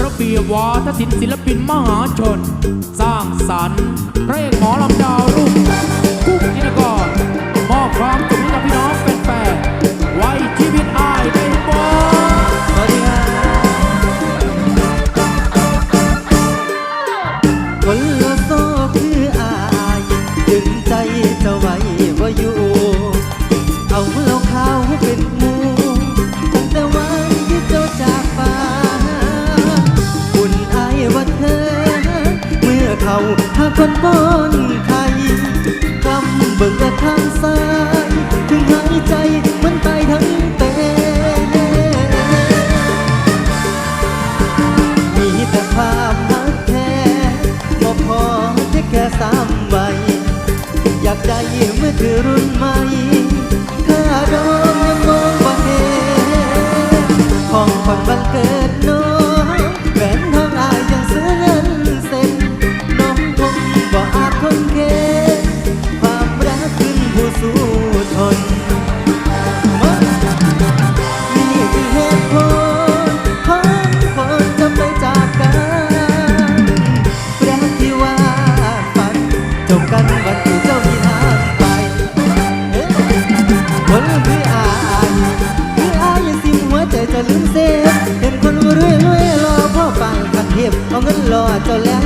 ระเบียววาทศิลป์ศิลปินมหาชน สร้างสรรค์พระเอกหมอลำดาวรุ่งกุ้งนิรกรมอบความสุขให้กับพี่น้องเป็นแฟนไว้ชีวิตอายได้บอสวัสดีครับคนละโซคืออาย ดึงใจจะไว้ว่าอยู่ ถ้าคนบ้านไทยกำเบิกทางซาย ถึงหายใจมันตายทั้งแต่มีแต่คามรักแท้บ่พอแค่แค่สาใบ อยากใจเมื่อเธอรุ่นใหม่ 照亮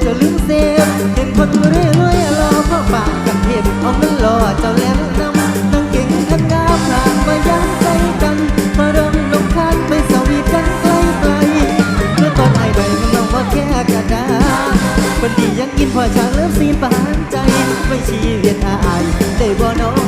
เจะลืมเซฟเห็นคนเรื่อยรวยรอพ่อปากกับเห็พเอาเงินรอเจ้าแล้วนำตั้งเก่งทั้งกาผ่านมาย้ำใจกันมาเริ่มลงคานไปสวีกันไกลไกลเมื่อตอนไอใบมันลองพอแค่กระดาษวันดียังกินพอชาเลิฟซีนประหานใจไม่ชี้เวียนอาอายได้บ่น้อง